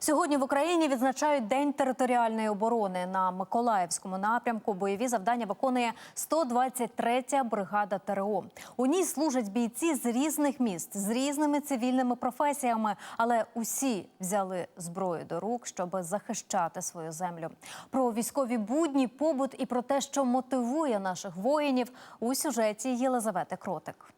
Сьогодні в Україні відзначають День територіальної оборони. На Миколаївському напрямку бойові завдання виконує 123-я бригада ТРО. У ній служать бійці з різних міст, з різними цивільними професіями, але усі взяли зброю до рук, щоб захищати свою землю. Про військові будні, побут і про те, що мотивує наших воїнів у сюжеті Єлизавети Кротик.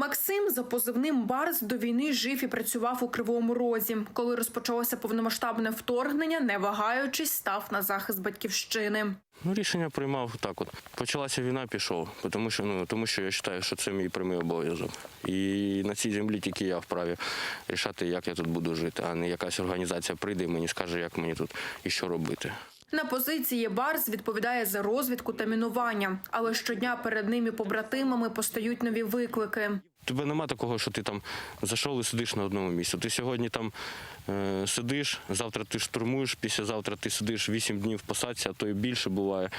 Максим за позивним Барс до війни жив і працював у Кривому Розі. Коли розпочалося повномасштабне вторгнення, не вагаючись, став на захист батьківщини. Ну, рішення приймав так. От почалася війна, пішов, тому що ну тому, що я вважаю, що це мій прямий обов'язок. І на цій землі тільки я вправі рішати, як я тут буду жити, а не якась організація прийде і мені скаже, як мені тут і що робити. На позиції Барс відповідає за розвідку та мінування, але щодня перед ними побратимами постають нові виклики. Тебе нема такого, що ти там зайшов і сидиш на одному місці. Ти сьогодні там сидиш, завтра ти штурмуєш, післязавтра ти сидиш 8 днів в посадці, а то і більше буває.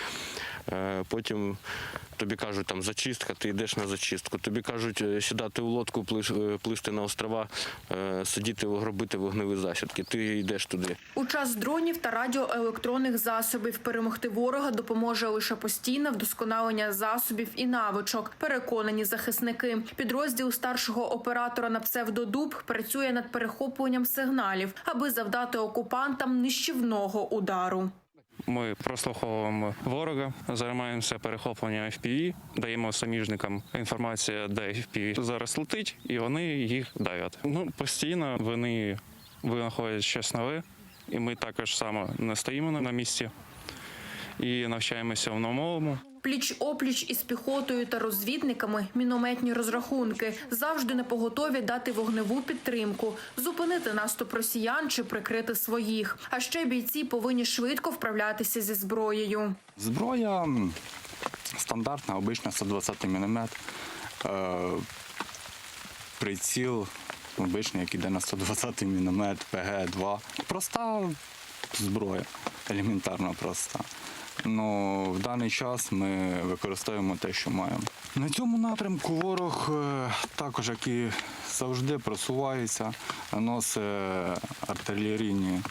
Е, потім тобі кажуть, там зачистка, ти йдеш на зачистку. Тобі кажуть е, сідати у лодку, е, плисти на острова, е, сидіти, робити вогневі засідки. Ти йдеш туди. У час дронів та радіоелектронних засобів перемогти ворога допоможе лише постійне вдосконалення засобів і навичок. Переконані захисники. Підрозділ старшого оператора на псевдодуб працює над перехопленням сигналів, аби завдати окупантам нищівного удару. Ми прослуховуємо ворога, займаємося перехопленням FPV, даємо саміжникам інформацію, де FPV зараз летить, і вони їх давлять. Ну постійно вони винаходять щось нове, і ми також само не стоїмо на місці і навчаємося в новому. Пліч опліч із піхотою та розвідниками мінометні розрахунки завжди на поготові дати вогневу підтримку, зупинити наступ росіян чи прикрити своїх. А ще бійці повинні швидко вправлятися зі зброєю. Зброя стандартна, обична 120 мм. Е, приціл обичний, який йде на 120 мм, ПГ-2. Проста зброя, елементарно проста. Ну, в даний час ми використовуємо те, що маємо. На цьому напрямку ворог е, також, як і завжди, просувається, наносить артилерійні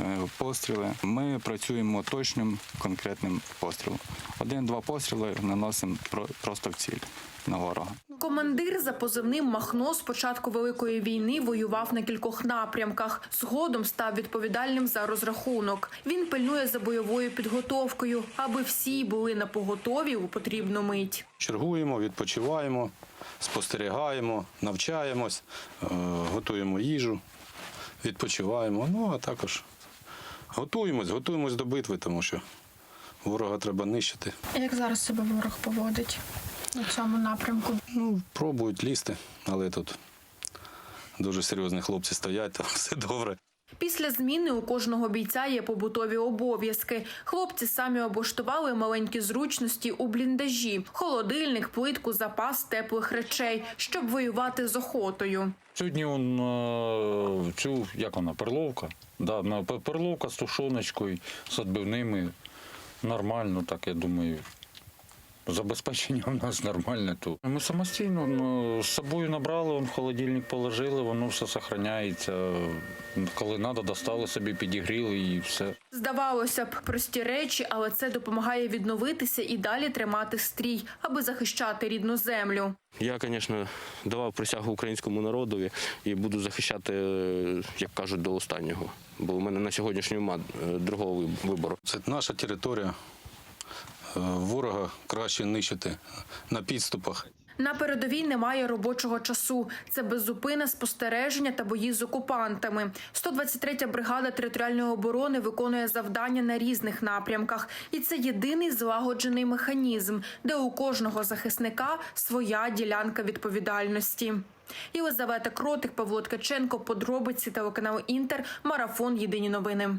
е, постріли. Ми працюємо точним конкретним пострілом. Один-два постріли наносимо просто в ціль на ворога. Командир за позивним Махно з початку великої війни воював на кількох напрямках. Згодом став відповідальним за розрахунок. Він пильнує за бойовою підготовкою, аби всі були на поготові у потрібну мить. Чергуємо, відпочиваємо, спостерігаємо, навчаємось, е, готуємо їжу, відпочиваємо. Ну а також готуємось, готуємось до битви, тому що ворога треба нищити. Як зараз себе ворог поводить на цьому напрямку? Ну, пробують лізти, але тут дуже серйозні хлопці стоять, там все добре. Після зміни у кожного бійця є побутові обов'язки. Хлопці самі облаштували маленькі зручності у бліндажі, холодильник, плитку, запас теплих речей, щоб воювати з охотою. Сьогодні он е, цю, як вона, перловка. Да, на перловка з тушоночкою, з відбивними. Нормально, так я думаю. Забезпечення у нас нормальне тут. Ми самостійно ну, з собою набрали, он в холодильник положили, воно все зберігається. Коли треба, достали собі, підігріли і все. Здавалося б, прості речі, але це допомагає відновитися і далі тримати стрій, аби захищати рідну землю. Я, звісно, давав присягу українському народові і буду захищати, е, як кажуть, до останнього. Бо в мене на сьогоднішній нема е, другого вибору. Це наша територія. Е, Ворога краще нищити на підступах. На передовій немає робочого часу. Це беззупинне спостереження та бої з окупантами. 123-я бригада територіальної оборони виконує завдання на різних напрямках, і це єдиний злагоджений механізм, де у кожного захисника своя ділянка відповідальності. Єлизавета Кротик, Павло Ткаченко, подробиці телеканалу Інтер, марафон Єдині новини.